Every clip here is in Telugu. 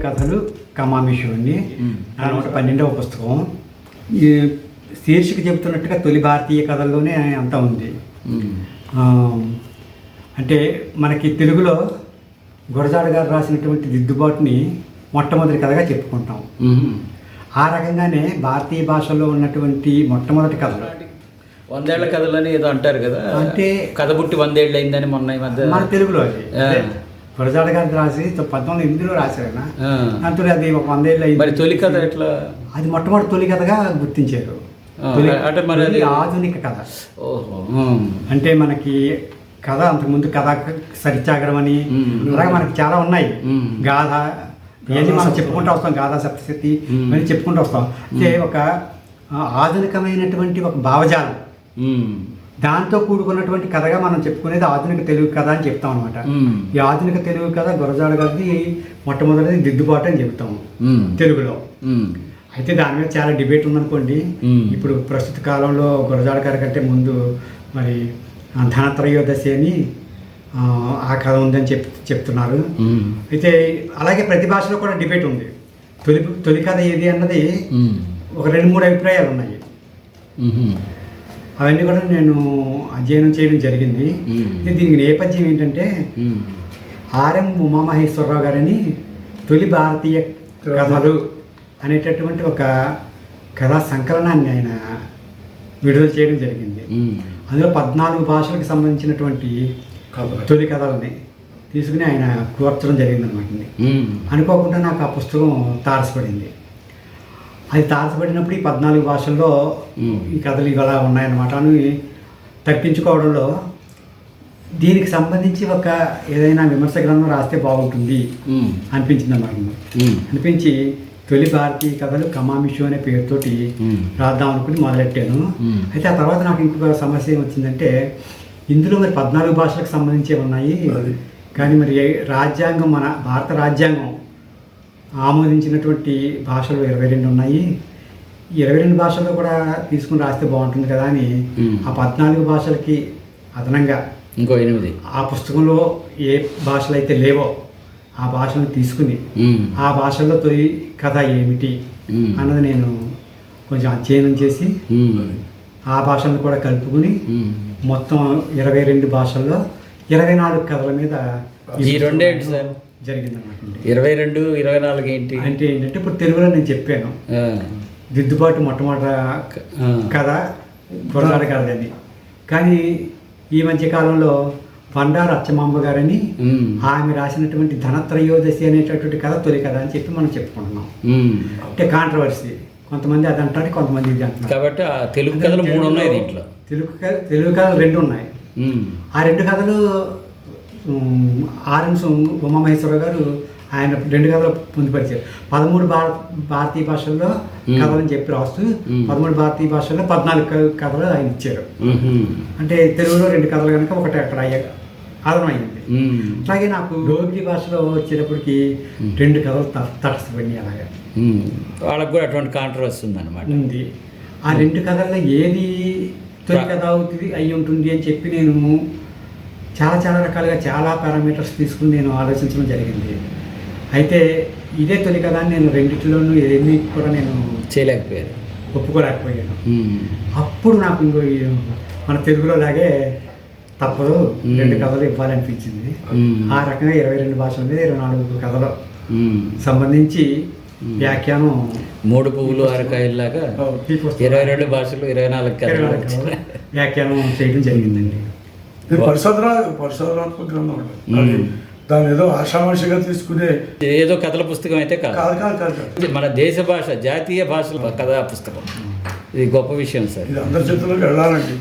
కథలు కమామిషుని నూట పన్నెండవ పుస్తకం. ఈ శీర్షిక చెబుతున్నట్టుగా తొలి భారతీయ కథల్లోనే అంతా ఉంది. అంటే మనకి తెలుగులో గురజాడ గారు రాసినటువంటి దిద్దుబాటుని మొట్టమొదటి కథగా చెప్పుకుంటాం. ఆ రకంగానే భారతీయ భాషలో ఉన్నటువంటి మొట్టమొదటి కథలు వందేళ్ళ కథలని ఏదో అంటారు కదా. అంటే- కథ పుట్టి వందేళ్ళు అయిందని మొన్న ఈ మధ్య మన తెలుగులో అది. గురజాడ గారు రాసి పంతొమ్మిది ఎనిమిదిలో రాశారు. దాంతో అది ఒక వందేళ్ళు మరి అయింది. తొలి కథ ఎట్లా? అది మొట్టమొదటి తొలి కథగా గుర్తించారు. అంటే మరి అది- ఆధునిక కథ. అంటే మనకి కథ అంతకుముందు కథ సరిత్యాగ్రం అని. అలాగే మనకి చాలా ఉన్నాయి. గాథ ఇవన్నీ మనం చెప్పుకుంటూ వస్తాం. గాథా సప్తశతి మ్మ్. ఇవన్నీ చెప్పుకుంటూ వస్తాం. అంటే ఒక ఆధునికమైనటువంటి ఒక భావజాలం. దాంతో కూడుకున్నటువంటి కథగా మనం చెప్పుకునేది ఆధునిక తెలుగు కథ అని చెప్తాం అనమాట ఈ ఆధునిక తెలుగు కథ గురజాడ గారిది మొట్టమొదటిది దిద్దుబాటు అని చెప్తాం తెలుగులో. అయితే దాని మీద చాలా డిబేట్ ఉందనుకోండి. ఇప్పుడు ప్రస్తుత కాలంలో గురజాడ గారి కంటే ముందు మరి ధనత్రయోదశి అని ఆ, ఆ కథ ఉందని చెప్ చెప్తున్నారు. అయితే అలాగే ప్రతి భాషలో కూడా డిబేట్ ఉంది. తొలి తొలి కథ ఏది అన్నది ఒక రెండు మూడు అభిప్రాయాలు ఉన్నాయి. అవన్నీ కూడా నేను అధ్యయనం చేయడం జరిగింది. దీనికి నేపథ్యం ఏంటంటే ఆర్ఎం ఉమామహేశ్వరరావు గారని తొలి భారతీయ కథలు అనేటటువంటి ఒక కథా సంకలనాన్ని ఆయన విడుదల చేయడం జరిగింది. అందులో పద్నాలుగు భాషలకు సంబంధించినటువంటి తొలి కథలని తీసుకుని ఆయన కూర్చడం జరిగిందనమాట అనుకోకుండా నాకు ఆ పుస్తకం తారసపడింది. అది తారసపడినప్పుడు ఈ పద్నాలుగు భాషల్లో. ఈ కథలు ఇవాళ ఉన్నాయన్నమాట అని తప్పించుకోవడంలో దీనికి సంబంధించి ఒక ఏదైనా విమర్శ గ్రంథం రాస్తే బాగుంటుంది అనిపించింది అన్నమాట అనిపించి తొలి భారతీయ కథలు కమామిషు అనే పేరుతోటి. రాద్దాం అనుకుని మొదలెట్టాను. అయితే ఆ తర్వాత నాకు ఇంకొక సమస్య ఏమొచ్చిందంటే ఇందులో మరి పద్నాలుగు భాషలకు సంబంధించి ఉన్నాయి. కానీ మరి రాజ్యాంగం మన భారత రాజ్యాంగం ఆమోదించినటువంటి భాషలు ఇరవై రెండు ఉన్నాయి ఇరవై రెండు భాషల్లో కూడా తీసుకుని రాస్తే బాగుంటుంది కదా అని. ఆ పద్నాలుగు భాషలకి అదనంగా ఇంకో ఎనిమిది ఆ పుస్తకంలో ఏ భాషలు అయితే లేవో ఆ భాషను తీసుకుని ఆ భాషల్లో తొలి కథ ఏమిటి. అన్నది నేను కొంచెం అధ్యయనం చేసి ఆ భాషలను కూడా కలుపుకుని మొత్తం ఇరవై రెండు భాషల్లో ఇరవై నాలుగు కథల మీద ఈ రెండేంటి సార్? జరిగిందన్నమాట ఇరవై రెండు ఇరవై నాలుగు ఏంటి అంటే ఏంటంటే ఇప్పుడు తెలుగులో నేను చెప్పాను. దిద్దుబాటు మొట్టమొదటి. కథ గురజాడ గారిదని కానీ ఈ మధ్య కాలంలో బండారు అచ్చమాంబ గారని. ఆమె రాసినటువంటి ధనత్రయోదశి అనేటటువంటి కథ తొలి కథ అని చెప్పి మనం చెప్పుకుంటున్నాం. అంటే కాంట్రవర్సీ కొంతమంది అది అంటారు కొంతమంది ఇది అంటున్నారు కాబట్టి తెలుగు కథలు మూడు ఉన్నాయి దీంట్లో తెలుగు కథ- తెలుగు కథలు రెండు ఉన్నాయి. ఆ రెండు కథలు ఆర్ఎం ఉమామహేశ్వర గారు ఆయన రెండు కథలు పొందుపరిచారు పదమూడు భారత భారతీయ భాషల్లో మ్మ్. కథలని చెప్పి రాస్తూ. పదమూడు భారతీయ భాషల్లో పద్నాలుగు కథలు ఆయన ఇచ్చారు. అంటే తెలుగులో రెండు కథలు కనుక ఒకటి అక్కడ మ్మ్. అలాగే నాకు డోగ్రీ భాషలో వచ్చేటప్పటికి రెండు కథలు తటస్థపడినాయి అలాగే. వాళ్ళకు కూడా అటువంటి కాంట్రవర్సీ ఉందన్నమాట ఉంది ఆ రెండు కథల్లో ఏది తొలి కథ అవుతుంది అయి ఉంటుంది అని చెప్పి నేను చాలా చాలా రకాలుగా చాలా పారామీటర్స్ తీసుకుని నేను ఆలోచించడం జరిగింది అయితే ఇదే తొలి కథ అని నేను రెండిటిలోనూ ఏమీ కూడా నేను చేయలేకపోయారు ఒప్పుకోలేకపోయాను. అప్పుడు నాకు ఇంకో మన తెలుగులో లాగే తప్పదు. రెండు కథలు ఇవ్వాలనిపించింది. ఆ రకంగా ఇరవై రెండు భాషల మీద ఇరవై నాలుగు కథలు. సంబంధించి. వ్యాఖ్యానం మూడు పువ్వులు పుస్తకం- ఇరవై రెండు భాషలు ఇరవై నాలుగు వ్యాఖ్యానం చేయడం జరిగిందండి ఇది పరిశోధన పరిశోధనాత్మక గ్రంథం దాని ఏదో ఆషామాషిగా తీసుకునే ఏదో కథల పుస్తకం అయితే కాదు. కాదు కాదు మన దేశ భాష జాతీయ భాషల కథా పుస్తకం. ఇది గొప్ప విషయం సార్. ఇది అందరి చేతుల్లోకి వెళ్ళాలండి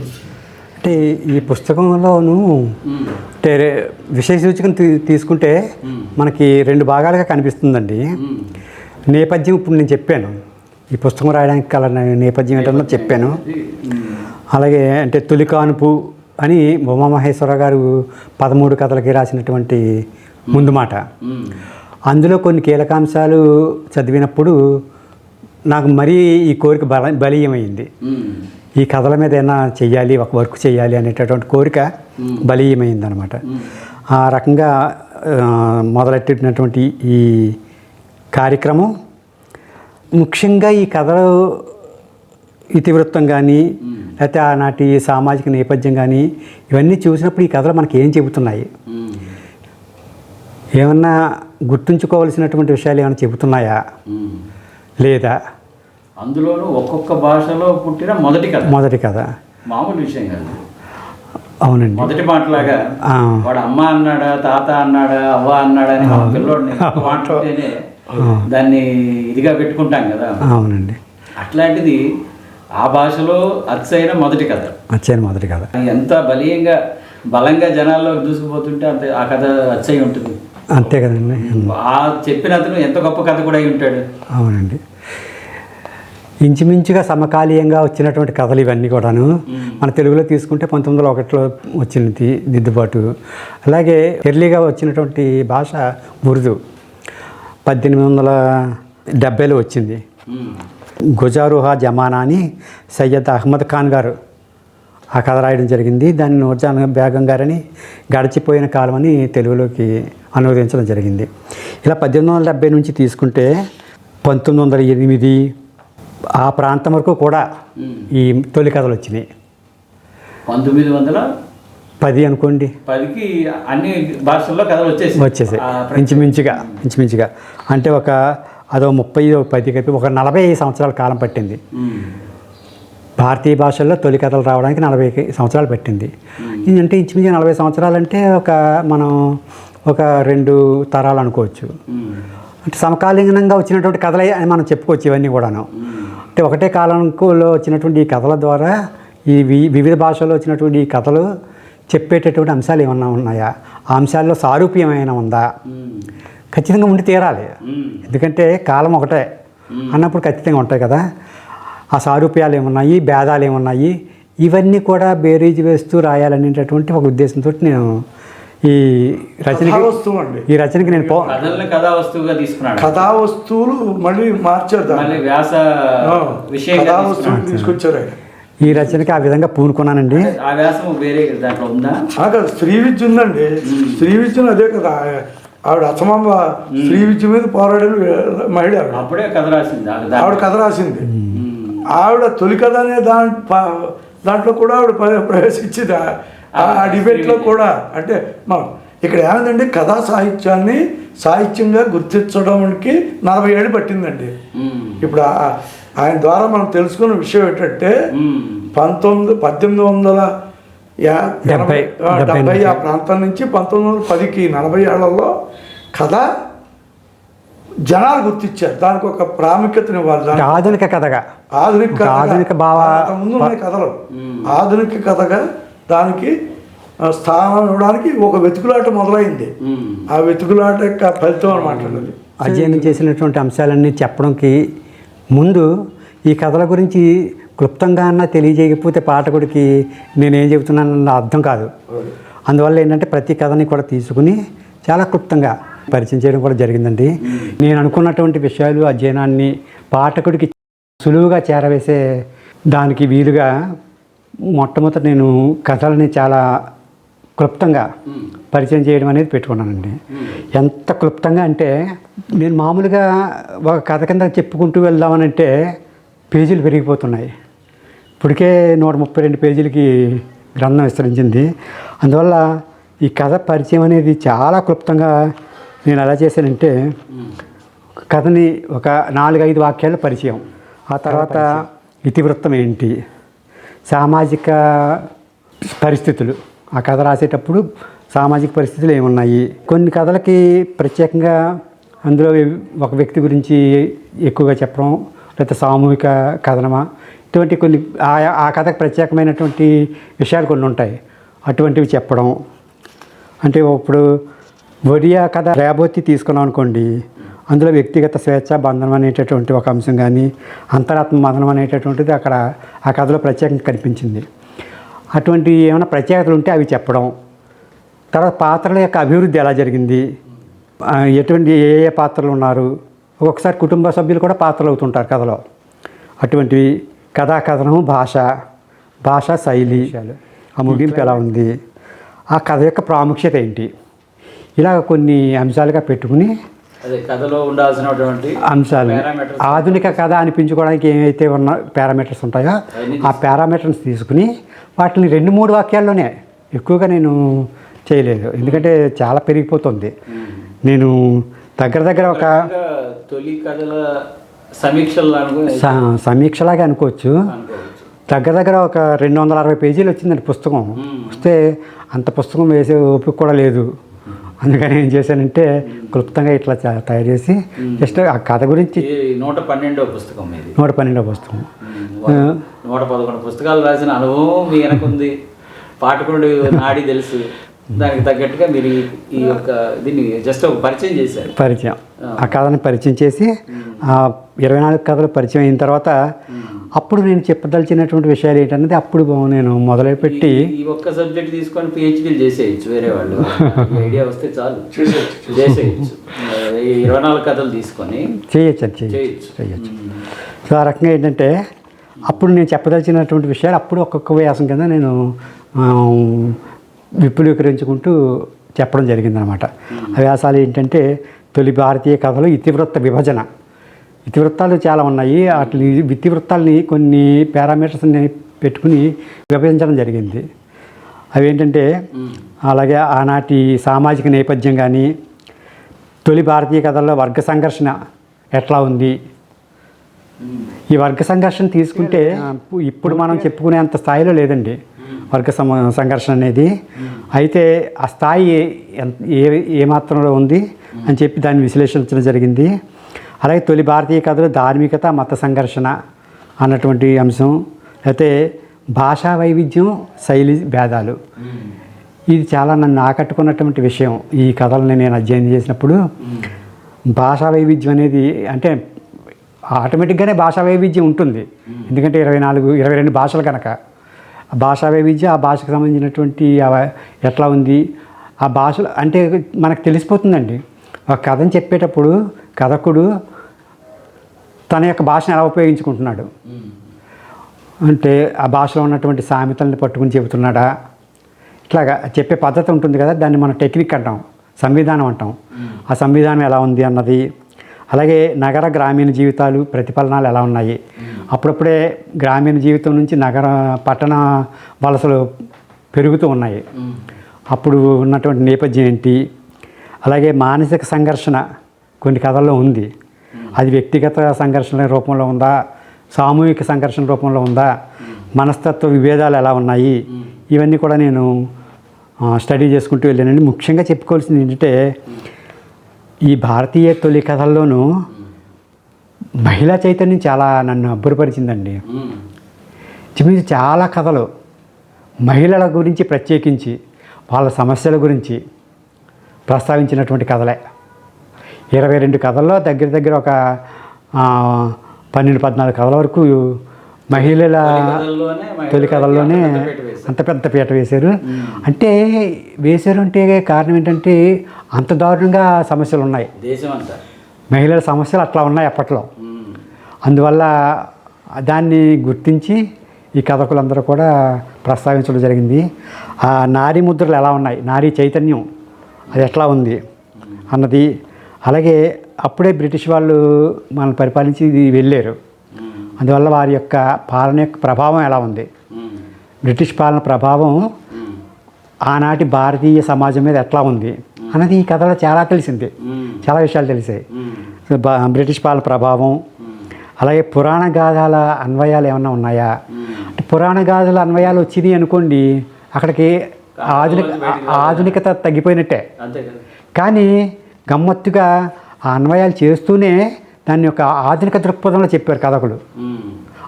అంటే ఈ పుస్తకంలోను అంటే విషయ సూచికను తీ- తీసుకుంటే మనకి రెండు భాగాలుగా కనిపిస్తుందండి. నేపథ్యం ఇప్పుడు నేను చెప్పాను. ఈ పుస్తకం రాయడానికి కల నేపథ్యం ఏంటో చెప్పాను. అలాగే అంటే తొలి కానుపు అని ఉమామహేశ్వర గారు పదమూడు కథలకి రాసినటువంటి ముందు మాట. అందులో కొన్ని కీలకాంశాలు చదివినప్పుడు నాకు మరీ ఈ కోరిక బల బలీయమైంది. ఈ కథల మీద ఏమైనా చెయ్యాలి ఒక వర్క్ చేయాలి అనేటటువంటి కోరిక బలీయమైంది అనమాట ఆ రకంగా మొదలెట్టినటువంటి ఈ కార్యక్రమం ముఖ్యంగా ఈ కథలో ఇతివృత్తం కానీ లేకపోతే ఆనాటి సామాజిక నేపథ్యం కానీ ఇవన్నీ చూసినప్పుడు ఈ కథలు మనకి ఏం చెబుతున్నాయి? ఏమన్నా గుర్తుంచుకోవాల్సినటువంటి విషయాలు ఏమైనా చెబుతున్నాయా. లేదా? అందులోనూ ఒక్కొక్క భాషలో పుట్టిన మొదటి కథ. మొదటి కథ. మామూలు విషయం కాదు. అవునండి. మొదటి మాటలాగా. వాడు అమ్మ అన్నాడా తాత అన్నాడా అవ్వ అన్నాడా అని మన పిల్లోడిని మాట్లాడితేనే దాన్ని ఇదిగా పెట్టుకుంటాం కదా. అవునండి. అట్లాంటిది ఆ భాషలో అచ్చైన మొదటి కథ. వచ్చాను మొదటి కథ. ఎంత బలీయంగా బలంగా జనాల్లోకి దూసుకుపోతుంటే అంత ఆ కథ అచ్చయి ఉంటుంది. అంతే కదండి. ఆ చెప్పిన అతను ఎంత గొప్ప కథ కూడా అయి ఉంటాడు. అవునండి. ఇంచుమించుగా సమకాలీయంగా వచ్చినటువంటి కథలు ఇవన్నీ కూడాను మన తెలుగులో తీసుకుంటే పంతొమ్మిది వందల ఒకటిలో వచ్చినది దిద్దుబాటు. అలాగే ఎర్లీగా వచ్చినటువంటి భాష ఉర్దూ. పద్దెనిమిది వందల డెబ్బైలో వచ్చింది. గుజారుహా జమానా అని సయ్యద్ అహ్మద్ ఖాన్ గారు ఆ కథ రాయడం జరిగింది. దాన్ని నూర్జాన్ బేగం గారని గడిచిపోయిన కాలం అని తెలుగులోకి అనువదించడం జరిగింది. ఇలా పద్దెనిమిది వందల డెబ్బై నుంచి తీసుకుంటే పంతొమ్మిది వందల ఎనిమిది ఆ ప్రాంతం వరకు కూడా. ఈ తొలి కథలు వచ్చినాయి. పంతొమ్మిది వందల పది అనుకోండి. పదికి అన్ని భాషల్లో కథలు వచ్చేసి వచ్చేసాయి. ఇంచుమించుగా ఇంచుమించుగా. అంటే ఒక అదో ముప్పై పది కలిపి ఒక నలభై సంవత్సరాల కాలం పట్టింది. భారతీయ భాషల్లో తొలి కథలు రావడానికి నలభై సంవత్సరాలు పట్టింది. అంటే ఇంచుమించు నలభై సంవత్సరాలు అంటే ఒక మనం ఒక రెండు తరాలు అనుకోవచ్చు. అంటే సమకాలీనంగా వచ్చినటువంటి కథలే అని మనం చెప్పుకోవచ్చు ఇవన్నీ కూడాను. అంటే ఒకటే కాలంలో వచ్చినటువంటి ఈ కథల ద్వారా ఈ వి- వివిధ భాషల్లో వచ్చినటువంటి ఈ కథలు చెప్పేటటువంటి అంశాలు ఏమన్నా ఉన్నాయా? ఆ అంశాల్లో సారూప్యం ఏమైనా ఉందా ఖచ్చితంగా ఉండి తీరాలి. ఎందుకంటే కాలం ఒకటే. అన్నప్పుడు ఖచ్చితంగా ఉంటాయి కదా. ఆ సారూప్యాలు ఏమున్నాయి? భేదాలు ఏమున్నాయి? ఇవన్నీ కూడా బేరీజ్ వేస్తూ రాయాలనేటటువంటి ఒక ఉద్దేశంతో నేను ఈ రచనకి ఈ రచనకి నేను కథా వస్తువుగా కథా వస్తువులు మళ్ళీ మార్చారు మళ్ళీ వ్యాస కథా వస్తువులు తీసుకొచ్చారు ఈ రచనకి ఆ విధంగా పూనుకున్నానండి. ఆ వ్యాసం వేరే దాంట్లో ఉందా? స్త్రీ విద్య ఉందండి స్త్రీ విద్యను అదే కదా. ఆవిడ అసమాంబ స్త్రీ విద్య మీద పోరాడిన మహిళ అప్పుడే కథ రాసింది ఆవిడ దాంట్లో. కథ రాసింది. ఆవిడ తొలి కథ అనే దాంట్ ప- దాంట్లో కూడా ఆవిడ ప్ర- ప్రవేశించింది ఆ- డిబేట్లో కూడా అంటే మనం ఇక్కడ ఏమైందండి కథా సాహిత్యాన్ని సాహిత్యంగా గుర్తించడానికి నలభై ఏళ్ళు పట్టిందండి. ఇప్పుడు ఆయన ద్వారా మనం తెలుసుకున్న విషయం ఏంటంటే. పంతొమ్మిది పద్దెనిమిది వందల యా- డెబ్బై, డెబ్బై ఆ నుంచి. ప్రాంతం నుంచి పంతొమ్మిది వందల పదికి నలభై ఏళ్ళలో కథ జనాలు గుర్తించారు దానికి ఒక ప్రాముఖ్యతను ఇవ్వాలి. అంటే దానికి ఆధునిక కథగా. ఆధునిక ఆధునిక భావ- ముందు కథలు. ఆధునిక కథగా దానికి స్థానం ఇవ్వడానికి ఒక వెతుకులాట మొదలైంది. ఆ వెతుకులాట యొక్క ఫలితం అనమాట అది. అధ్యయనం చేసినటువంటి అంశాలన్నీ చెప్పడంకి ముందు ఈ కథల గురించి క్లుప్తంగా అన్నా తెలియజేయకపోతే పాఠకుడికి నేనేం చెబుతున్నానన్న అర్థం కాదు. అందువల్ల ఏంటంటే ప్రతి కథని కూడా తీసుకుని చాలా క్లుప్తంగా పరిచయం చేయడం కూడా జరిగిందండి. నేను అనుకున్నటువంటి విషయాలు అధ్యయనాన్ని పాఠకుడికి సులువుగా చేరవేసే దానికి వీలుగా మొట్టమొదట నేను కథలని చాలా క్లుప్తంగా పరిచయం చేయడం అనేది పెట్టుకున్నానండి. ఎంత క్లుప్తంగా అంటే నేను మామూలుగా ఒక కథ కింద చెప్పుకుంటూ వెళ్దామనంటే పేజీలు పెరిగిపోతున్నాయి. ఇప్పటికే నూట ముప్పై రెండు పేజీలకి గ్రంథం విస్తరించింది. అందువల్ల ఈ కథ పరిచయం అనేది చాలా క్లుప్తంగా నేను ఎలా చేశానంటే కథని ఒక నాలుగైదు వాక్యాల పరిచయం. ఆ తర్వాత ఇతివృత్తం ఏంటి సామాజిక పరిస్థితులు. ఆ కథ రాసేటప్పుడు సామాజిక పరిస్థితులు ఏమున్నాయి? కొన్ని కథలకి ప్రత్యేకంగా అందులో ఒక వ్యక్తి గురించి ఎక్కువగా చెప్పడం లేకపోతే సామూహిక కథనమా? ఇటువంటి కొన్ని ఆ ఆ కథకు ప్రత్యేకమైనటువంటి విషయాలు కొన్ని ఉంటాయి. అటువంటివి చెప్పడం. అంటే ఇప్పుడు ఒడియా కథ రేబోతి తీసుకున్నాం అనుకోండి అందులో వ్యక్తిగత స్వేచ్ఛ బంధనం అనేటటువంటి ఒక అంశం కానీ అంతరాత్మ బంధనం అనేటటువంటిది అక్కడ ఆ కథలో ప్రత్యేకంగా కనిపించింది. అటువంటి ఏమైనా ప్రత్యేకతలు ఉంటే అవి చెప్పడం. తర్వాత పాత్రల యొక్క అభివృద్ధి ఎలా జరిగింది? ఎటువంటి ఏ ఏ పాత్రలు ఉన్నారు? ఒక్కొక్కసారి కుటుంబ సభ్యులు కూడా పాత్రలు అవుతుంటారు కథలో. అటువంటివి కథా కథనం భాష భాష శైలి ఆ ముగింపు ఎలా ఉంది? ఆ కథ యొక్క ప్రాముఖ్యత ఏంటి? ఇలా కొన్ని అంశాలుగా పెట్టుకుని అదే కథలో ఉండాల్సినటువంటి అంశాలు. ఆధునిక కథ అనిపించుకోవడానికి ఏమైతే ఉన్న పారామీటర్స్ ఉంటాయో ఆ పారామీటర్స్ తీసుకుని వాటిని రెండు మూడు వాక్యాల్లోనే ఎక్కువగా నేను చేయలేదు. ఎందుకంటే చాలా పెరిగిపోతుంది. నేను దగ్గర దగ్గర ఒక తొలి కథల సమీక్షలాగా అనుకోవచ్చు. దగ్గర దగ్గర ఒక రెండు వందల అరవై పేజీలు వచ్చిందండి పుస్తకం. వస్తే అంత పుస్తకం వేసే ఓపిక కూడా లేదు. అందుకని ఏం చేశానంటే క్లుప్తంగా ఇట్లా తయారు చేసి జస్ట్ ఆ కథ గురించి నూట పన్నెండో పుస్తకం నూట పన్నెండో పుస్తకం. నూట పదకొండు పుస్తకాలు రాసిన అనుభవం వెనకుంది పాఠకుడు నాడి తెలుసు. దానికి తగ్గట్టుగా మీరు ఈ- యొక్క దీన్ని జస్ట్ ఒక పరిచయం చేశారు. పరిచయం. ఆ. కథని పరిచయం చేసి ఆ ఇరవై నాలుగు కథలు పరిచయం అయిన తర్వాత అప్పుడు నేను చెప్పదలిచినటువంటి విషయాలు ఏంటన్నది అప్పుడు నేను మొదలుపెట్టి ఈ ఒక్క సబ్జెక్ట్ తీసుకొని పిహెచ్డీలు చేసేయచ్చు వేరే వాళ్ళు. ఐడియా వస్తే చాలు. చేసేయచ్చు ఈ ఇరవై నాలుగు కథలు తీసుకొని చేయొచ్చు చేయొచ్చు చేయొచ్చు. సో ఆ రకంగా ఏంటంటే అప్పుడు నేను చెప్పదలిచినటువంటి విషయాలు అప్పుడు ఒక్కొక్క వ్యాసం కింద నేను విపులీకరించుకుంటూ చెప్పడం జరిగిందనమాట. ఆ వ్యాసాలు ఏంటంటే తొలి భారతీయ కథలు ఇతివృత్త విభజన. ఇతివృత్తాలు చాలా ఉన్నాయి. వాటిని ఇతివృత్తాలని కొన్ని పారామీటర్స్ని పెట్టుకుని విభజించడం జరిగింది. అవి ఏంటంటే అలాగే ఆనాటి సామాజిక నేపథ్యం కానీ తొలి భారతీయ కథల్లో వర్గ సంఘర్షణ ఎట్లా ఉంది? ఈ వర్గ సంఘర్షణ తీసుకుంటే ఇప్పుడు మనం చెప్పుకునేంత స్థాయిలో లేదండి. వర్గ సమ సంఘర్షణ అనేది. అయితే ఆ స్థాయి ఏ ఏ మాత్రంలో ఉంది అని చెప్పి దాన్ని విశ్లేషించడం జరిగింది. అలాగే తొలి భారతీయ కథలు ధార్మికత మత సంఘర్షణ అన్నటువంటి అంశం. అయితే భాషా వైవిధ్యం శైలి భేదాలు. ఇది చాలా నన్ను ఆకట్టుకున్నటువంటి విషయం ఈ కథలను నేను అధ్యయనం చేసినప్పుడు. భాషా వైవిధ్యం అనేది అంటే ఆటోమేటిక్గానే భాషా వైవిధ్యం ఉంటుంది. ఎందుకంటే ఇరవై నాలుగు ఇరవై రెండు భాషలు కనుక. భాషా వైవిధ్యం ఆ భాషకు సంబంధించినటువంటి ఎట్లా ఉంది? ఆ భాషలు అంటే మనకు తెలిసిపోతుందండి. ఒక కథని చెప్పేటప్పుడు కథకుడు తన యొక్క భాషను ఎలా ఉపయోగించుకుంటున్నాడు? అంటే ఆ భాషలో ఉన్నటువంటి సామెతల్ని పట్టుకుని చెబుతున్నాడా? ఇట్లాగా చెప్పే పద్ధతి ఉంటుంది కదా దాన్ని మనం టెక్నిక్ అంటాం సంవిధానం అంటాం. ఆ సంవిధానం ఎలా ఉంది అన్నది. అలాగే నగర గ్రామీణ జీవితాలు ప్రతిఫలనాలు ఎలా ఉన్నాయి? అప్పుడప్పుడే గ్రామీణ జీవితం నుంచి నగర పట్టణ వలసలు పెరుగుతూ ఉన్నాయి. అప్పుడు ఉన్నటువంటి నేపథ్యం ఏంటి? అలాగే మానసిక సంఘర్షణ కొన్ని కథల్లో ఉంది. అది వ్యక్తిగత సంఘర్షణ రూపంలో ఉందా? సామూహిక సంఘర్షణ రూపంలో ఉందా? మనస్తత్వ విభేదాలు ఎలా ఉన్నాయి? ఇవన్నీ కూడా నేను స్టడీ చేసుకుంటూ వెళ్ళానండి. ముఖ్యంగా చెప్పుకోవాల్సింది ఏంటంటే ఈ భారతీయ తొలి కథల్లోనూ మహిళా చైతన్యం చాలా నన్ను అబ్బురపరిచిందండి. ఇంచుమించు చాలా కథలు మహిళల గురించి ప్రత్యేకించి వాళ్ళ సమస్యల గురించి ప్రస్తావించినటువంటి కథలే. ఇరవై రెండు కథల్లో దగ్గర దగ్గర ఒక పన్నెండు పద్నాలుగు కథల వరకు మహిళల తొలి కథల్లోనే అంత పెద్ద పీట వేశారు. అంటే వేశారు. అంటే కారణం ఏంటంటే అంత దారుణంగా సమస్యలు ఉన్నాయి. మహిళల సమస్యలు అట్లా ఉన్నాయి అప్పట్లో. అందువల్ల దాన్ని గుర్తించి ఈ కథకులందరూ కూడా ప్రస్తావించడం జరిగింది ఆ నారీ ముద్రలు ఎలా ఉన్నాయి నారీ చైతన్యం అది ఎట్లా ఉంది అన్నది అలాగే అప్పుడే బ్రిటిష్ వాళ్ళు మనల్ని పరిపాలించి వెళ్ళారు. అందువల్ల వారి యొక్క పాలన యొక్క ప్రభావం ఎలా ఉంది. బ్రిటిష్ పాలన ప్రభావం. ఆనాటి భారతీయ సమాజం మీద ఎట్లా ఉంది అన్నది ఈ కథలో చాలా తెలిసింది. చాలా విషయాలు తెలిసాయి బ్రిటిష్ పాలన ప్రభావం అలాగే పురాణ గాథల అన్వయాలు ఏమన్నా ఉన్నాయా? అంటే పురాణ గాథల అన్వయాలు వచ్చినాయి అనుకోండి అక్కడికి ఆధునిక ఆధునికత తగ్గిపోయినట్టే. కానీ గమ్మత్తుగా ఆ అన్వయాలు చేస్తూనే దాన్ని ఒక ఆధునిక దృక్పథంలో చెప్పారు కథకులు.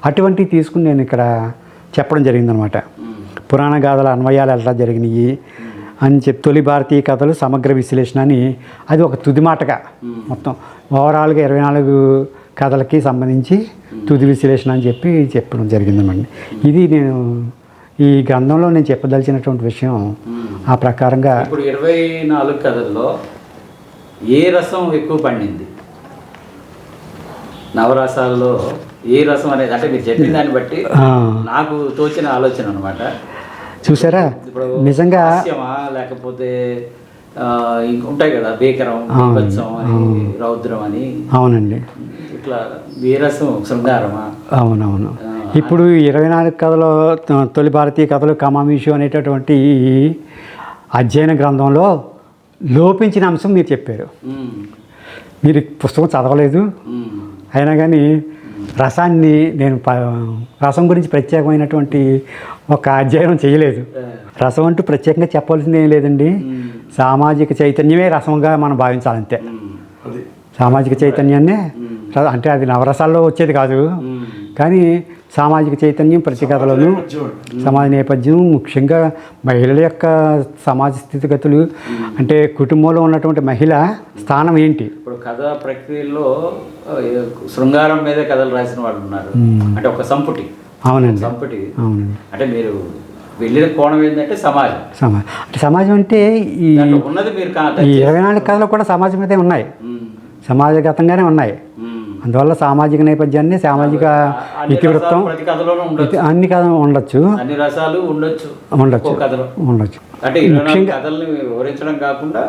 అటువంటివి తీసుకుని నేను ఇక్కడ చెప్పడం జరిగిందనమాట. పురాణ గాథల అన్వయాలు ఎలా జరిగినాయి అని చెప్పి తొలి భారతీయ కథలు సమగ్ర విశ్లేషణ అని అది ఒక తుది మాటగా మొత్తం ఓవరాల్గా ఇరవై నాలుగు కథలకి సంబంధించి తుది విశ్లేషణ అని చెప్పి చెప్పడం జరిగిందన్నమాట ఇది నేను ఈ గ్రంథంలో నేను చెప్పదలిచినటువంటి విషయం ఆ ప్రకారంగా ఇప్పుడు ఇరవై నాలుగు కథల్లో ఏ రసం ఎక్కువ పండింది? నవరసాలలో ఏ రసం అనేది అంటే మీరు చెప్పిన దాన్ని బట్టి నాకు తోచిన ఆలోచన అనమాట చూసారా? ఇప్పుడు నిజంగా లేకపోతే ఉంటాయి కదా భీకరం అని రౌద్రం అని. అవునండి. ఇట్లా వీరసం శృంగారమా? అవునవును. ఇప్పుడు ఇరవై నాలుగు కథలు తొలి భారతీయ కథలు కమామిషు అనేటటువంటి అధ్యయన గ్రంథంలో లోపించిన అంశం మీరు చెప్పారు. మీరు పుస్తకం చదవలేదు. అయినా కానీ రసాన్ని నేను ప- రసం గురించి ప్రత్యేకమైనటువంటి ఒక అధ్యయనం చేయలేదు. రసం అంటూ ప్రత్యేకంగా చెప్పాల్సింది ఏం లేదండి. సామాజిక చైతన్యమే రసంగా మనం భావించాలంతే. సామాజిక చైతన్యాన్నే అంటే అది నవరసాల్లో వచ్చేది కాదు. కానీ సామాజిక చైతన్యం ప్రతి కథలోనూ సమాజ నేపథ్యం ముఖ్యంగా మహిళల యొక్క సమాజ స్థితిగతులు అంటే కుటుంబంలో ఉన్నటువంటి మహిళ స్థానం ఏంటి? ఇప్పుడు కథ ప్రక్రియలో శృంగారం మీదే కథలు రాసిన వాళ్ళు ఉన్నారు. అంటే ఒక సంపుటి. అవునండి. సంపుటి. అవునండి. అంటే మీరు వెళ్ళిన కోణం ఏంటంటే సమాజం. సమాజం. అంటే సమాజం అంటే ఈ ఉన్నది మీరు ఇరవై నాలుగు కథలు కూడా సమాజం మీదే ఉన్నాయి. సమాజగతంగానే ఉన్నాయి. అందువల్ల సామాజిక నేపథ్యాన్ని సామాజిక ఇతివృత్తం అన్ని కథ ఉండొచ్చు. అన్ని రసాలు ఉండొచ్చు. ఉండొచ్చు. ఉండొచ్చు. అంటే కథల్ని వివరించడం కాకుండా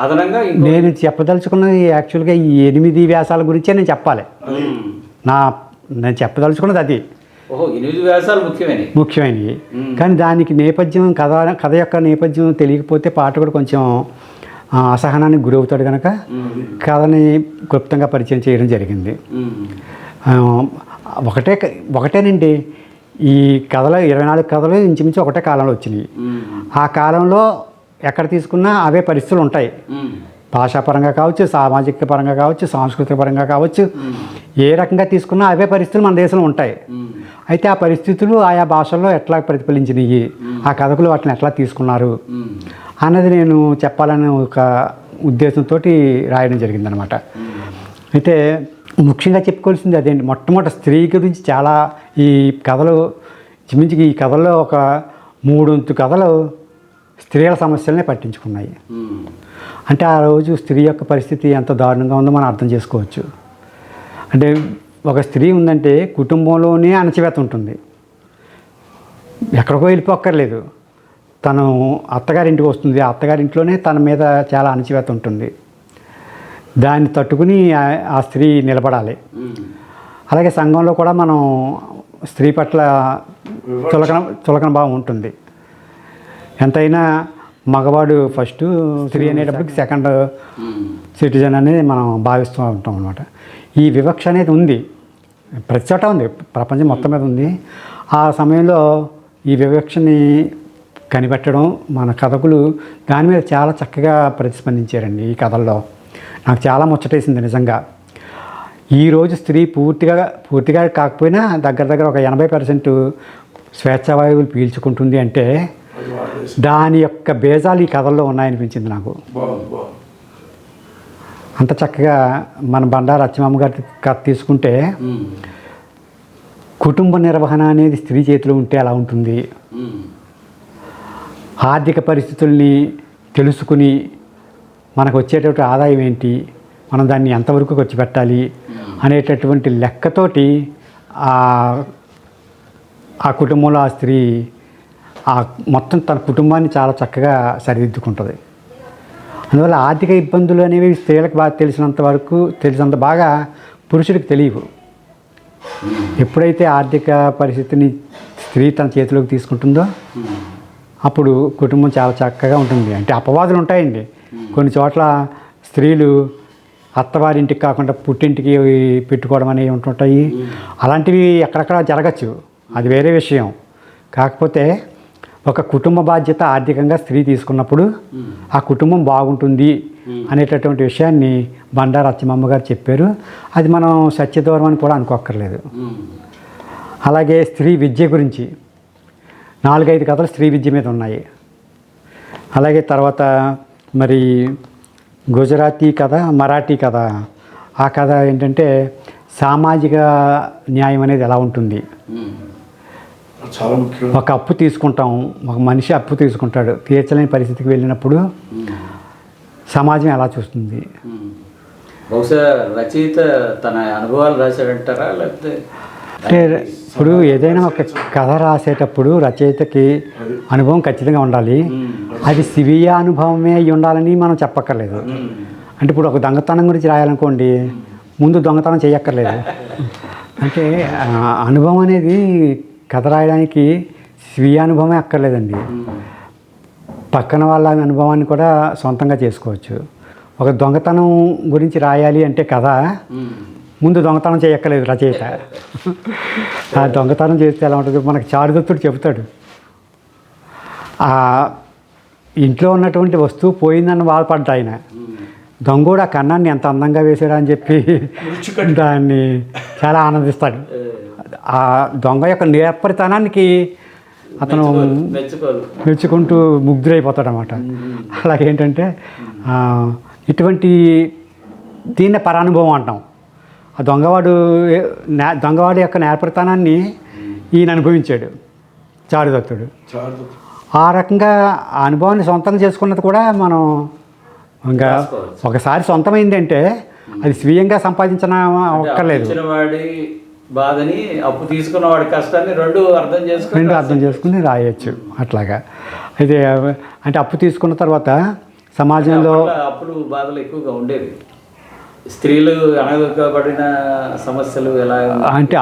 అదనంగా నేను చెప్పదలుచుకున్నది యాక్చువల్గా ఈ ఎనిమిది వ్యాసాల గురించే నేను చెప్పాలి. నా నేను చెప్పదలుచుకున్నది అది. ముఖ్యమైనవి. కానీ దానికి నేపథ్యం కథ కథ యొక్క నేపథ్యం తెలియకపోతే పాఠకుడు కొంచెం ఆ, అసహనానికి గురవుతాడు కనుక కథని క్లుప్తంగా పరిచయం చేయడం జరిగింది. ఒకటే ఒకటేనండి. ఈ కథలు ఇరవై నాలుగు కథలు ఇంచుమించు ఒకటే కాలంలో వచ్చినాయి. ఆ కాలంలో ఎక్కడ తీసుకున్నా అవే పరిస్థితులు ఉంటాయి. భాషాపరంగా కావచ్చు సామాజిక పరంగా కావచ్చు సాంస్కృతిక పరంగా కావచ్చు ఏ రకంగా తీసుకున్నా అవే పరిస్థితులు మన దేశంలో ఉంటాయి. అయితే ఆ పరిస్థితులు ఆయా భాషల్లో ఎట్లా ప్రతిఫలించినాయి? ఆ కథకులు వాటిని ఎట్లా తీసుకున్నారు? అన్నది నేను చెప్పాలనే ఒక ఉద్దేశంతో రాయడం జరిగిందనమాట. అయితే ముఖ్యంగా చెప్పుకోవాల్సింది అదేంటి? మొట్టమొదటి స్త్రీ గురించి చాలా ఈ కథలు చిమించి ఈ కథల్లో ఒక మూడొంతు కథలు స్త్రీల సమస్యలనే పట్టించుకున్నాయి. అంటే ఆ రోజు స్త్రీ యొక్క పరిస్థితి ఎంత దారుణంగా ఉందో మనం అర్థం చేసుకోవచ్చు. అంటే ఒక స్త్రీ ఉందంటే కుటుంబంలోనే అణచివేత ఉంటుంది. ఎక్కడికో వెళ్ళిపోక్కర్లేదు. తను అత్తగారింటికి వస్తుంది. ఆ అత్తగారింట్లోనే తన మీద చాలా అణచివేత ఉంటుంది. దాన్ని తట్టుకుని ఆ- స్త్రీ నిలబడాలి. అలాగే సంఘంలో కూడా మనం స్త్రీ పట్ల చులకన చులకన భావం ఉంటుంది. ఎంతైనా మగవాడు ఫస్ట్ స్త్రీ అనేటప్పటికి సెకండ్ సిటిజన్ అనేది మనం భావిస్తూ ఉంటాం అనమాట ఈ వివక్ష అనేది ఉంది. ప్రతి చోట ఉంది. ప్రపంచం మొత్తం మీద ఉంది. ఆ సమయంలో ఈ వివక్షని కనిపెట్టడం మన కథకులు దాని మీద చాలా చక్కగా ప్రతిస్పందించారండి ఈ కథల్లో. నాకు చాలా ముచ్చటేసింది నిజంగా. ఈరోజు స్త్రీ పూర్తిగా పూర్తిగా కాకపోయినా దగ్గర దగ్గర ఒక ఎనభై పర్సెంట్ స్వేచ్ఛావాయువులు పీల్చుకుంటుంది అంటే దాని యొక్క బేజాలు ఈ కథల్లో ఉన్నాయనిపించింది నాకు. అంత చక్కగా మన బండారు అచ్చమ్మ గారి కథ తీసుకుంటే. కుటుంబ నిర్వహణ అనేది స్త్రీ చేతిలో ఉంటే ఎలా ఉంటుంది. ఆర్థిక పరిస్థితుల్ని తెలుసుకుని మనకు వచ్చేటటువంటి ఆదాయం ఏంటి? మనం దాన్ని ఎంతవరకు ఖర్చు పెట్టాలి? అనేటటువంటి లెక్కతోటి ఆ కుటుంబంలో ఆ స్త్రీ ఆ మొత్తం తన కుటుంబాన్ని చాలా చక్కగా సరిదిద్దుకుంటుంది. అందువల్ల ఆర్థిక ఇబ్బందులు అనేవి స్త్రీలకు బాగా తెలిసినంత వరకు తెలిసినంత బాగా పురుషుడికి తెలియవు. ఎప్పుడైతే ఆర్థిక పరిస్థితిని స్త్రీ తన చేతిలోకి తీసుకుంటుందో అప్పుడు కుటుంబం చాలా చక్కగా ఉంటుంది. అంటే అపవాదులు ఉంటాయండి. కొన్ని చోట్ల స్త్రీలు అత్తవారింటికి కాకుండా పుట్టింటికి పెట్టుకోవడం అనేవి ఉంటుంటాయి. అలాంటివి ఎక్కడెక్కడ జరగచ్చు. అది వేరే విషయం. కాకపోతే ఒక కుటుంబ బాధ్యత ఆర్థికంగా స్త్రీ తీసుకున్నప్పుడు ఆ కుటుంబం బాగుంటుంది అనేటటువంటి విషయాన్ని బండారు అచ్చమమ్మ గారు చెప్పారు. అది మనం సత్యదూరం అని కూడా అనుకోక్కర్లేదు. అలాగే స్త్రీ విద్య గురించి నాలుగైదు కథలు స్త్రీ విద్య మీద ఉన్నాయి. అలాగే తర్వాత మరి గుజరాతీ కథ మరాఠీ కథ. ఆ కథ ఏంటంటే సామాజిక న్యాయం అనేది ఎలా ఉంటుంది? ఒక అప్పు తీసుకుంటాం ఒక మనిషి అప్పు తీసుకుంటాడు తీర్చలేని పరిస్థితికి వెళ్ళినప్పుడు సమాజం ఎలా చూస్తుంది. బహుశా రచయిత తన అనుభవాలు రాశాడంటారా? లేకపోతే ఇప్పుడు ఏదైనా ఒక కథ రాసేటప్పుడు రచయితకి అనుభవం ఖచ్చితంగా ఉండాలి. అది స్వీయ అనుభవమే అయి ఉండాలని మనం చెప్పక్కర్లేదు. అంటే ఇప్పుడు ఒక దొంగతనం గురించి రాయాలనుకోండి ముందు దొంగతనం చేయక్కర్లేదు అంటే అనుభవం అనేది కథ రాయడానికి స్వీయ అనుభవమే అక్కర్లేదండి. పక్కన వాళ్ళ అనుభవాన్ని కూడా సొంతంగా చేసుకోవచ్చు. ఒక దొంగతనం గురించి రాయాలి అంటే కథ ముందు దొంగతనం చేయక్కర్లేదు రచయిత ఆ దొంగతనం చేస్తే ఎలా ఉంటుంది? మనకి చారుదత్తుడు చెబుతాడు. ఆ ఇంట్లో ఉన్నటువంటి వస్తువు పోయిందని బాధపడ్డా ఆయన. దొంగోడు ఆ కన్నాన్ని ఎంత అందంగా వేసాడా అని చెప్పి దాన్ని చాలా ఆనందిస్తాడు. ఆ దొంగ యొక్క నేర్పరితనానికి అతను మెచ్చుకుంటూ ముగ్ధురైపోతాడు అనమాట అలాగేంటంటే ఇటువంటి దీన్నే పరానుభవం అంటాం. ఆ దొంగవాడు దొంగవాడి యొక్క నేర్పరితనాన్ని ఈయన అనుభవించాడు. చారుదత్తుడు. ఆ రకంగా ఆ అనుభవాన్ని సొంతం చేసుకున్నది కూడా మనం ఇంకా. ఒకసారి సొంతమైందంటే అది స్వీయంగా సంపాదించిన ఒక్కర్లేదు. బాధని అప్పు తీసుకున్న వాడి కష్టాన్ని రెండు అర్థం చేసుకుని రెండు అర్థం చేసుకుని రాయొచ్చు అట్లాగా. అయితే అంటే అప్పు తీసుకున్న తర్వాత సమాజంలో అప్పుడు బాధలు ఎక్కువగా ఉండేవి. స్త్రీలు అనగబడిన సమస్యలు ఎలా అంటే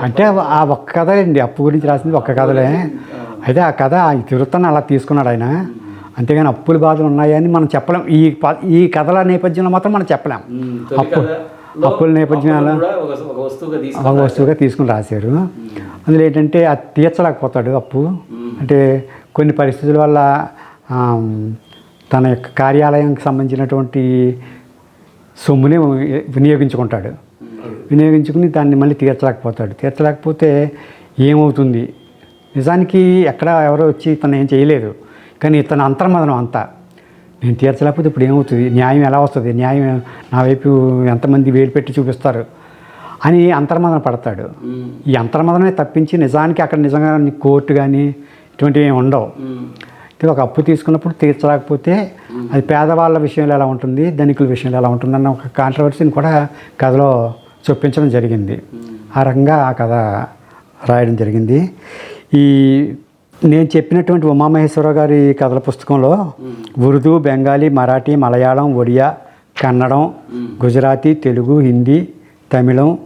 అంటే ఆ ఒక్క కథ అండి. అప్పు గురించి రాసింది ఒక్క కథలే. అయితే ఆ కథ తిరుత్తని అలా తీసుకున్నాడు ఆయన. అంతేగాని అప్పుల బాధలు ఉన్నాయని మనం చెప్పలేం. ఈ ఈ కథల నేపథ్యంలో మాత్రం మనం చెప్పలేం. అప్పు- అప్పుల నేపథ్యం అప్పులు ఎలా? కూడా ఒక వస్తువుగా తీసుకుని రాశారు. అందులో ఏంటంటే అది తీర్చలేకపోతాడు అప్పు. అంటే కొన్ని పరిస్థితుల వల్ల తన యొక్క కార్యాలయానికి సంబంధించినటువంటి సొమ్ముని వినియోగించుకుంటాడు. వినియోగించుకుని దాన్ని మళ్ళీ తీర్చలేకపోతాడు. తీర్చలేకపోతే ఏమవుతుంది? నిజానికి ఎక్కడ ఎవరో వచ్చి ఇతను ఏం చేయలేదు. కానీ ఇతను అంతర్మదనం అంతా. నేను తీర్చలేకపోతే ఇప్పుడు ఏమవుతుంది? న్యాయం ఎలా వస్తుంది? న్యాయం నా వైపు ఎంతమంది వేలు పెట్టి చూపిస్తారు? అని అంతర్మదన పడతాడు. ఈ అంతర్మదనమే తప్పించి నిజానికి అక్కడ నిజంగా కోర్టు కానీ ఇటువంటివి ఏమి ఉండవు. ఒక అప్పు తీసుకున్నప్పుడు తీర్చలేకపోతే అది పేదవాళ్ళ విషయంలో ఎలా ఉంటుంది ధనికుల విషయంలో ఎలా ఉంటుందన్న ఒక కాంట్రవర్సీని కూడా కథలో చొప్పించడం జరిగింది. ఆ రకంగా ఆ కథ రాయడం జరిగింది. ఈ నేను చెప్పినటువంటి ఉమామహేశ్వరరావు గారి కథల పుస్తకంలో ఉర్దూ బెంగాలీ మరాఠీ మలయాళం ఒడియా కన్నడం గుజరాతీ తెలుగు హిందీ తమిళం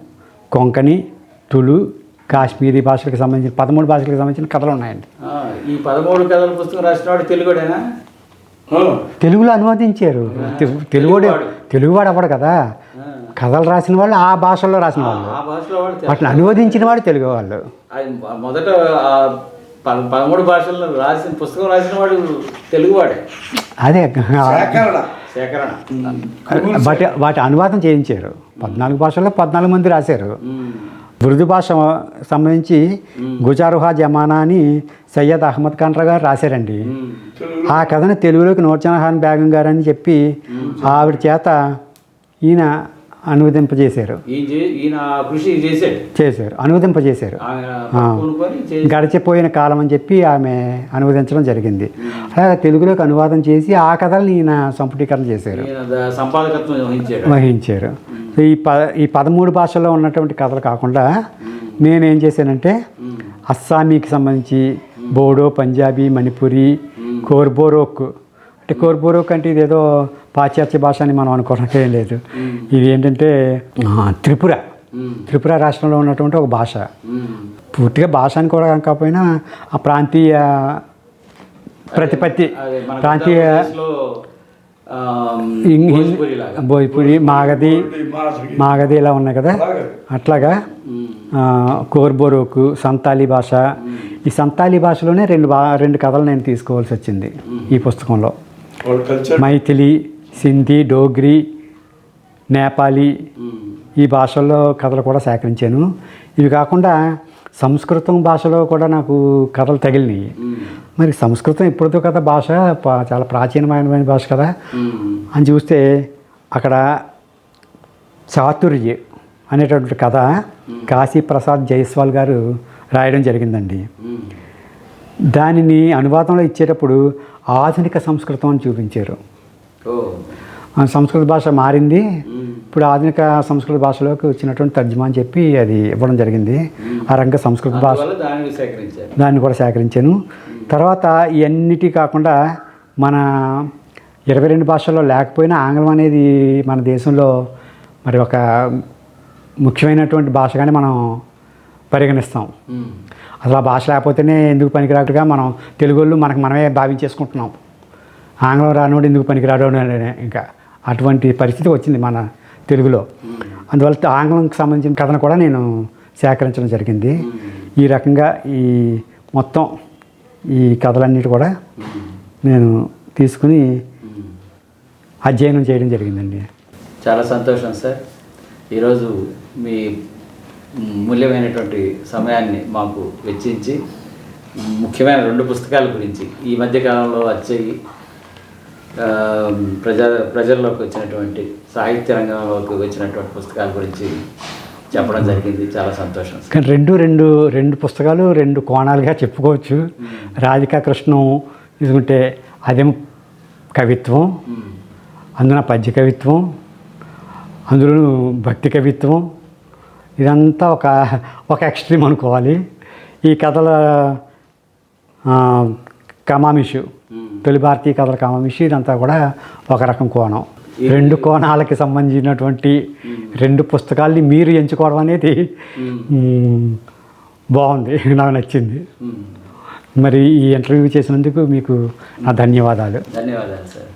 కొంకణి తులు కాశ్మీరీ భాషలకు సంబంధించిన పదమూడు భాషలకు సంబంధించిన కథలు ఉన్నాయండి. ఈ పదమూడు కథల పుస్తకం రాసినవాడు తెలుగుడేనా? తెలుగులో అనువదించారు. తె- తెలుగువాడు. తెలుగువాడు అవ్వడు కదా? కథలు రాసిన వాళ్ళు ఆ భాషల్లో రాసిన వాళ్ళు. ఆ భాషలో వాడు తె- వాటిని అనువదించిన వాడు తెలుగు వాళ్ళు మొదట పదమూడు భాషల్లో రాసిన పుస్తకం రాసిన వాడు తెలుగువాడే. అదే. సేకరణ. వాటి వాటి అనువాదం చేయించారు. పద్నాలుగు భాషల్లో పద్నాలుగు మంది రాశారు. ఉర్దూ భాష సంబంధించి గుజారుహా జమానా అని సయ్యద్ అహ్మద్ ఖాన్ గారు రాశారండి. ఆ కథను తెలుగులోకి నూర్జహాన్ బేగం గారు అని చెప్పి ఆవిడ చేత ఈయన అనువదింపజేశారు. చేశారు. అనువదింపజేశారు. గడిచిపోయిన కాలం అని చెప్పి ఆమె అనువదించడం జరిగింది. అలాగే తెలుగులోకి అనువాదం చేసి ఆ కథల్ని ఈయన సంపుటీకరణ చేశారు. వహించారు. ఈ ప ఈ పదమూడు భాషల్లో ఉన్నటువంటి కథలు కాకుండా నేనేం చేశానంటే అస్సామీకి సంబంధించి బోడో పంజాబీ మణిపురి కోర్బోరోక్. అంటే కోర్బోరోక్ అంటే ఇదేదో పాశ్చాత్య భాష అని మనం అనుకోవడానికి ఏం లేదు. ఇది ఏంటంటే త్రిపుర. త్రిపుర రాష్ట్రంలో ఉన్నటువంటి ఒక భాష. పూర్తిగా భాష అని కూడా కాకపోయినా ఆ ప్రాంతీయ ప్రతిపత్తి ప్రాంతీయ భోజ్పురి మాగధి మాగధి. ఇలా ఉన్నాయి కదా? అట్లాగా కోర్బోరోకు సంతాలీ భాష. ఈ సంతాలీ భాషలోనే రెండు బా రెండు కథలు నేను తీసుకోవాల్సి వచ్చింది ఈ పుస్తకంలో. మైథిలి సింధీ డోగ్రి నేపాలీ ఈ భాషల్లో కథలు కూడా సేకరించాను. ఇవి కాకుండా సంస్కృతం భాషలో కూడా నాకు కథలు తగిలినాయి. మరి సంస్కృతం ఇప్పుడుతో కదా భాష చాలా ప్రాచీనమైన భాష కదా. అని చూస్తే అక్కడ చాతుర్య అనేటటువంటి కథ కాశీ ప్రసాద్ జైస్వాల్ గారు రాయడం జరిగిందండి. దానిని అనువాదంలో ఇచ్చేటప్పుడు ఆధునిక సంస్కృతం అని చూపించారు. సంస్కృత భాష మారింది. ఇప్పుడు ఆధునిక సంస్కృత భాషలోకి వచ్చినటువంటి తర్జుమా అని చెప్పి అది ఇవ్వడం జరిగింది. ఆ రంగ సంస్కృత భాష దాన్ని కూడా సేకరించాను. తర్వాత ఇవన్నిటి కాకుండా మన ఇరవై రెండు భాషల్లో లేకపోయినా ఆంగ్లం అనేది మన దేశంలో మరి ఒక ముఖ్యమైనటువంటి భాషగానే మనం పరిగణిస్తాం. అసలు ఆ భాష లేకపోతేనే ఎందుకు పనికిరాటుగా మనం తెలుగు వాళ్ళు మనకు మనమే భావించేసుకుంటున్నాం. ఆంగ్లం రానోడు ఎందుకు పనికిరాడు అని ఇంకా అటువంటి పరిస్థితి వచ్చింది మన తెలుగులో. అందువల్ల ఆంగ్లంకి సంబంధించిన కథను కూడా నేను సేకరించడం జరిగింది. ఈ రకంగా ఈ మొత్తం ఈ కథలన్నిటి కూడా నేను తీసుకుని అధ్యయనం చేయడం జరిగిందండి. చాలా సంతోషం సార్. ఈరోజు మీ మూల్యమైనటువంటి సమయాన్ని మాకు వెచ్చించి ముఖ్యమైన రెండు పుస్తకాల గురించి ఈ మధ్యకాలంలో వచ్చేవి ప్రజా ప్రజల్లోకి వచ్చినటువంటి సాహిత్య రంగంలోకి వచ్చినటువంటి పుస్తకాల గురించి చెప్పడం జరిగింది. చాలా సంతోషం. కానీ రెండు రెండు రెండు పుస్తకాలు రెండు కోణాలుగా చెప్పుకోవచ్చు. రాధికా కృష్ణం తీసుకుంటే అదేమో కవిత్వం. అందున పద్య కవిత్వం అందులో భక్తి కవిత్వం. ఇదంతా ఒక ఒక ఎక్స్ట్రీమ్ అనుకోవాలి. ఈ కథల కమామిషు తొలి భారతీయ కథల కమామిషు ఇదంతా కూడా ఒక రకం కోణం. రెండు కోణాలకి సంబంధించినటువంటి రెండు పుస్తకాల్ని మీరు ఎంచుకోవడం అనేది బాగుంది నాకు నచ్చింది. మరి ఈ ఇంటర్వ్యూ చేసినందుకు మీకు నా ధన్యవాదాలు. ధన్యవాదాలు సార్.